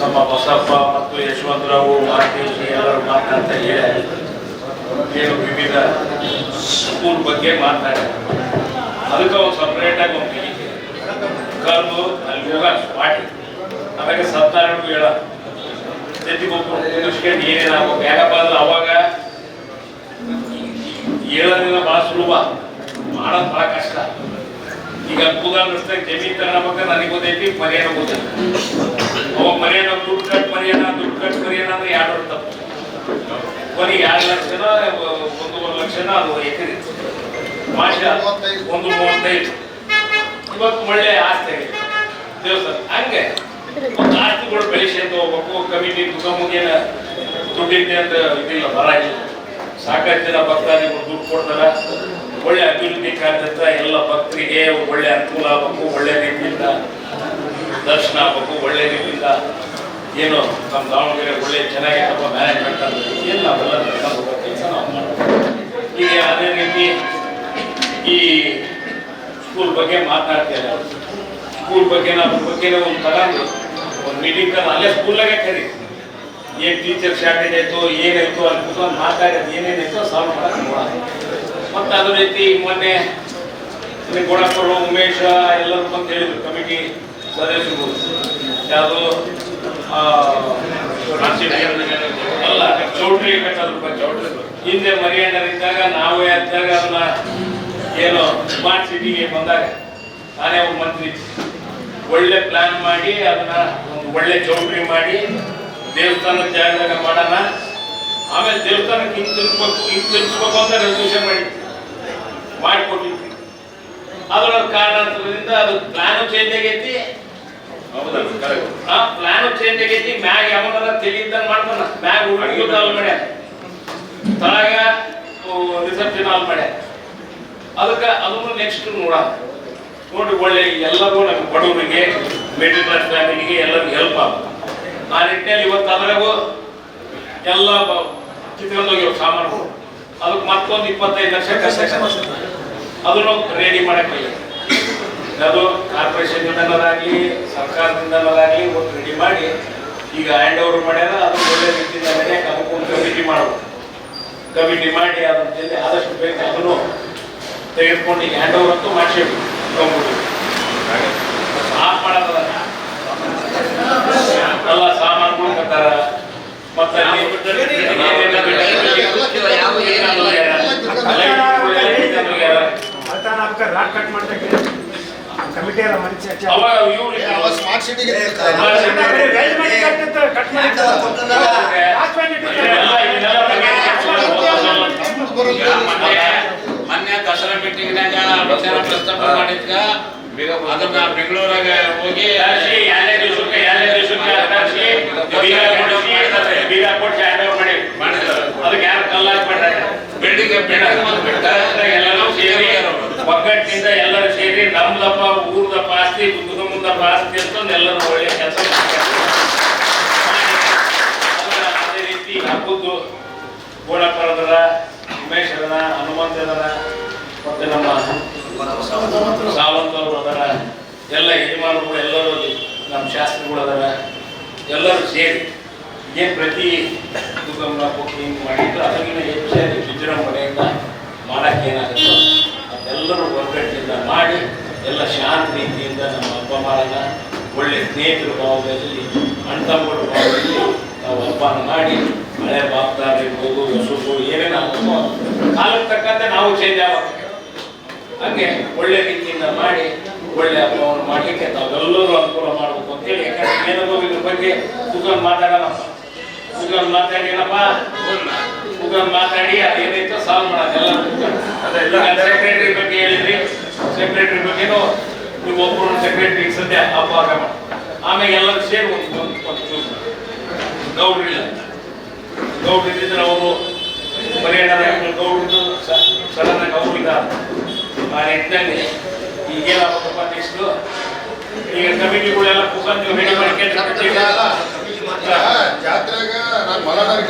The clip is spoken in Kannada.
ನಮ್ಮ ಬಸಪ್ಪ ಮತ್ತು ಯಶವಂತರಾವು ಮಾರ್ಕೇಶಿ ಎಲ್ಲರೂ ಮಾತನಾಡ್ತಾ ಏನು ವಿವಿಧ ಸ್ಕೂಲ್ ಬಗ್ಗೆ ಮಾತನಾಡಿ ಅದಕ್ಕೆ ಒಂದು ಸಪ್ರೇಟಾಗಿ ಒಂದು ಕರ್ದು ಅಲ್ಲಿ ಹೋಗ ಮಾಡಿ ಆಮೇಲೆ ಸತ್ನಾರಾಯಣ ಹೇಳ ಜೊತೆಗೆ ಒಬ್ಬರು ಕುಂದಿಸ್ಕೊಂಡು ಯಾಕಪ್ಪ ಅಂದ್ರೆ ಅವಾಗ ಹೇಳೋದ್ರಿಂದ ಭಾಳ ಸುಲಭ ಮಾಡೋದು ಭಾಳ ಕಷ್ಟ ಈಗ ಕೂದಲ್ ರಸ್ತೆಗೆ ಜಮೀನ್ ತಗೊಳ್ಬೇಕು ನನಗೆ ಗೊತ್ತೈತಿ ಮರ್ಯಾದ ಗೊತ್ತೈತಿ. ಅವ ಮರ್ಯಾದ ದುಡ್ಡು ಕಟ್ ಮರ್ಯಾದ ದುಡ್ಡು ಕಟ್ ಮರ್ಯಾದ ಅಂದ್ರೆ ಎರಡು ವರ್ಷ ತಪ್ಪು ಕೊನೆಗೆ ಎರಡು ಲಕ್ಷನ ಒಂದೂವರೆ ಲಕ್ಷನ ಅದು ಎಕರೆ. ಮಾಷ ಒಂದು ಮೂವತ್ತೈದು. ಇವತ್ತು ಒಳ್ಳೆ ಆಸ್ತಿ ಆಗಿದೆ. ದೇವಸ್ಥಾನ. ಹಂಗೆ. ಒಂದು ಆಸ್ತಿಗಳು ಬೆಳೆಸ್ಕೊಂಡು ಹೋಗ್ಬೇಕು ಕಮಿಟಿ ಮುಗೇನ ದುಡ್ಡಿದ್ದೆ ಅಂತ ಇದಿಲ್ಲ ಬರ ಇಲ್ಲ. ಸಾಕಷ್ಟು ಜನ ಭಕ್ತಾದಿಗಳು ದುಡ್ಡು ಕೊಡ್ತಾರ. ಒಳ್ಳೆ ಅಭಿವೃದ್ಧಿ ಕಾರ್ಯತ್ತ ಎಲ್ಲ ಭಕ್ತರಿಗೆ ಒಳ್ಳೆ ಅನುಕೂಲ ಆಗಬೇಕು, ಒಳ್ಳೆ ರೀತಿಯಿಂದ ದರ್ಶನ ಆಗಬೇಕು, ಒಳ್ಳೆ ರೀತಿಯಿಂದ ಏನು ನಮ್ಮ ದಾವಣಗೆರೆ ಒಳ್ಳೆ ಚೆನ್ನಾಗಿ ನಮ್ಮ ಮ್ಯಾನೇಜ್ಮೆಂಟ್ ಅಂತ ಎಲ್ಲ ಕೆಲಸ ನಾವು ಮಾಡ್ತೀವಿ. ಈಗ ಅದೇ ರೀತಿ ಈ ಸ್ಕೂಲ್ ಬಗ್ಗೆ ಮಾತನಾಡ್ತೀರ ಸ್ಕೂಲ್ ಬಗ್ಗೆ ನಾವು ಬಗ್ಗೆ ಒಂದು ತಗೊಂಡು ಒಂದು ಮೀಟಿಂಗ್ ತಂದು ಅಲ್ಲೇ ಸ್ಕೂಲ್ನಾಗೆ ಕರಿ ಏನು ಟೀಚರ್ ಶಾರ್ಟೇಜ್ ಆಯಿತು ಏನಾಯಿತು ಅನ್ಕೊಂಡು ಮಾತಾಡೋದು ಏನೇನಾಯ್ತು ಅದೇ ರೀತಿ ಮೊನ್ನೆ ಗುಣಪುರ ಉಮೇಶ ಎಲ್ಲರೂ ಬಂದು ಹೇಳಿದ್ರು, ಕಮಿಟಿ ಸದಸ್ಯರು. ಯಾವುದು? ಅಲ್ಲ, ಚೌಟ್ರಿ ಕಟ್ಟೋದ್ರ ಚೌಟ್ರಿ ಹಿಂದೆ ಮರಿಯಣ್ಣರಿದ್ದಾಗ ನಾವೇ ಇದ್ದಾಗ ಅದನ್ನ ಏನು ಸ್ಮಾರ್ಟ್ ಸಿಟಿಗೆ ಬಂದಾಗ ನಾನೇ ಒಬ್ಬ ಮಂತ್ರಿ. ಒಳ್ಳೆ ಪ್ಲಾನ್ ಮಾಡಿ, ಅದನ್ನ ಒಂದು ಒಳ್ಳೆ ಚೌಟ್ರಿ ಮಾಡಿ, ದೇವಸ್ಥಾನದ ಜಾಗದಾಗ ಮಾಡೋಣ. ಆಮೇಲೆ ದೇವಸ್ಥಾನಕ್ಕೆ ಹಿಂತಿರ್ಸ್ಬೇಕು ಹಿಂಗೆ ತಿನ್ಸ್ಬೇಕು ಅಂತ ರೆಸಲ್ಯೂಷನ್ ಮಾಡಿ ಮಾಡಿಕೊಟ್ಟಿದ್ವಿ. ಅದರ ಕಾರಣಾಂತರದಿಂದ ಅದು ಪ್ಲಾನ್ ಚೇಂಜ್ ಆಗೈತಿ. ಆ ಪ್ಲಾನು ಚೇಂಜ್ ಆಗೈತಿ ಮ್ಯಾಗ ಯಾವನಾರ ತಿಳಿದ್ದಂಗೆ ಮಾಡ್ತಾನ. ಮ್ಯಾಗ ಉಳಿದ ಹಾಲ್ ಮಾಡ್ಯ ತಳಗ ರಿಸೆಪ್ಷನ್ ಹಾಲ್ ಮಾಡ್ಯ ಅದಕ್ಕೆ ಅದನ್ನು ನೆಕ್ಸ್ಟ್ ನೋಡ ನೋಡಿ ಒಳ್ಳೆ ಎಲ್ಲರೂ ನಮ್ಮ ಬಡವರಿಗೆ ಮಿಡಲ್ ಕ್ಲಾಸ್ ಫ್ಯಾಮಿಲಿಗೆ ಎಲ್ಲರಿಗೂ ಹೆಲ್ಪ್ ಆಗುತ್ತೆ ಆ ನಿಟ್ಟಿನಲ್ಲಿ ಇವತ್ತು ಅದರಾಗೂ ಎಲ್ಲ ಕಿತ್ಕೊಂಡು ಹೋಗಿರೋ ಸಾಮಾನುಗಳು. ಅದಕ್ಕೆ ಮತ್ತೊಂದು ಇಪ್ಪತ್ತೈದು ಲಕ್ಷ ಕನ್ಸ್ಟ್ರಕ್ಷನ್ ಅದನ್ನು ರೆಡಿ ಮಾಡಕ್ಕೆ ಅದು ಕಾರ್ಪೊರೇಷನ್ ದಿನದಲ್ಲಾಗಿ ಸರ್ಕಾರದಿಂದಲಾಗಲಿ ಒಟ್ಟು ರೆಡಿ ಮಾಡಿ ಈಗ ಹ್ಯಾಂಡ್ ಓವರ್ ಮಾಡ್ಯಾರ ಅದು ಒಳ್ಳೆ ರೀತಿಯಿಂದ ನಡೆಯಕ್ಕೆ ಅದಕ್ಕೊಂದು ಕಮಿಟಿ ಮಾಡಬೇಕು ಕಮಿಟಿ ಮಾಡಿ ಅದ್ರ ಜೊತೆ ಆದಷ್ಟು ಬೇಗ ಅದನ್ನು ತೆಗೆದುಕೊಂಡು ಈಗ ಹ್ಯಾಂಡ್ ಓವರ್ ಅಂತೂ ಮಾಡಿಸಿದ್ವಿ ಕಂಪ್ಯೂಟರ್ ಆಫ್ ಮಾಡೋದಲ್ಲ ಎಲ್ಲ ಸಾಮಾನುಗಳು ಕಟ್ಟಾರ ಮತ್ತೆ ಕಟ್ ಮಾಡ್ತಕ್ಕೆ ಕಮಿಟಿ ಸ್ಮಾರ್ಟ್ ಕಟ್ ಮೊನ್ನೆ ದಸರಾ ಮೀಟಿಂಗ್ನಾಗ ವಿಚಾರ ಪ್ರಸ್ತಾಪ ಮಾಡಿದ್ಕ ಅದನ್ನ ಬೆಂಗಳೂರಾಗ ಹೋಗಿ ಯಾರೇ ದಿವಸಕ್ಕೆ ಯಾರೇ ದಿವಸಕ್ಕೆ ಬೀಗ ಕೊಟ್ಟು ಸೇರಿ ನಮ್ದಪ್ಪ, ಊರ್ದಪ್ಪ ಆಸ್ತಿ ಕುಟುಂಬದಪ್ಪ ಆಸ್ತಿ ಅಂತ ಎಲ್ಲರೂ ಒಳ್ಳೆ ಕೆಲಸ ಅದೇ ರೀತಿ ಹಬ್ಬದ್ದು ಗೋಳಪ್ಪರದರ ಉಮೇಶ್ ಅದರ ಹನುಮಂತ ಅದರ ಮತ್ತೆ ನಮ್ಮ ಸಾವಂತವರು ಅದರ, ಎಲ್ಲ ಯಜಮಾನರು ಎಲ್ಲರೂ ನಮ್ಮ ಶಾಸ್ತ್ರಿಗಳು ಅದರ, ಎಲ್ಲರೂ ಸೇರಿ ಏನು ಪ್ರತಿ ಕುಟುಂಬ ಬುಕ್ಕಿಂಗ್ ಮಾಡಿದ್ರು ಅದಕ್ಕಿಂತ ಹೆಚ್ಚಾಗಿ ವಿಜೃಂಭಣೆಯಿಂದ ಮಾಡೋಕ್ಕೇನಾಗುತ್ತೋ ಅದೆಲ್ಲರೂ ಒಗ್ಗಟ್ಟಿನಿಂದ ಮಾಡಿ ಎಲ್ಲ ಶಾಂತ ರೀತಿಯಿಂದ ನಮ್ಮ ಹಬ್ಬ ಮಾಡೋಣ ಒಳ್ಳೆ ಸ್ನೇಹಿತರ ಭಾವದಲ್ಲಿ ಅಣ್ಣ ಭಾವದಲ್ಲಿ ನಾವು ಹಬ್ಬನ ಮಾಡಿ ಹಳೆ ಬಾಪ್ದಾರ ಇರ್ಬೋದು ಹೊಸಬು ಏನೇನು ನಾವು ಕಾಲಕ್ಕೆ ತಕ್ಕಂತೆ ನಾವು ಚೇಂಜ್ ಆಗಬೇಕು. ಹಂಗೆ ಒಳ್ಳೆ ರೀತಿಯಿಂದ ಮಾಡಿ ಒಳ್ಳೆ ಹಬ್ಬವನ್ನು ಮಾಡಲಿಕ್ಕೆ ತಾವೆಲ್ಲರೂ ಅನುಕೂಲ ಮಾಡಬೇಕು ಅಂತೇಳಿ ಯಾಕಂದ್ರೆ ಏನೋ ಇದ್ರ ಬಗ್ಗೆ ಸುಗನ್ ಮಾತಾಡೋಣಪ್ಪ ಸುಗನ್ ಮಾತಾಡಿ ಏನಪ್ಪ? ಸುಗನ್ ಮಾತಾಡಿ ಅದೇನೈತೋ ಸಾಲ್ವ್ ಮಾಡೋದು ಎಲ್ಲ ಹೇಳಿದ್ರಿ ಸೆಕ್ರೆಟರಿ ಬಗ್ಗೆನೂ ನೀವು ಒಬ್ಬರು ಸೆಕ್ರೆಟರಿ ಸದ್ಯ ಆಗಮ್ಮ ಆಮೇಲೆ ಎಲ್ಲರೂ ಸೇರಿ ಒಂದು ಒಂದು ಚೂಸ್ ಗೌಡ್ರಿಲ್ಲ ಗೌಡ್ರಿದ್ರೆ ಅವರು ಪರಿಹಾರ ಗೌಡ್ರಿದ್ದು ಸಡನ್ ಆಗಿ ಅವರು ಆ ನಿಟ್ಟಿನಲ್ಲಿ ಈಗೇನಾಗಬೇಕಪ್ಪ ನೆಕ್ಸ್ಟು ಈಗ ಕಮಿಟಿಗಳೆಲ್ಲ ಕೂತ್ಕೊಂಡು ರೆಡಿ ಮಾಡ್ಕೊಂಡು ಜಾತ್ರೆಗ ನಾನು ಮಲನಾಡಿಗೆ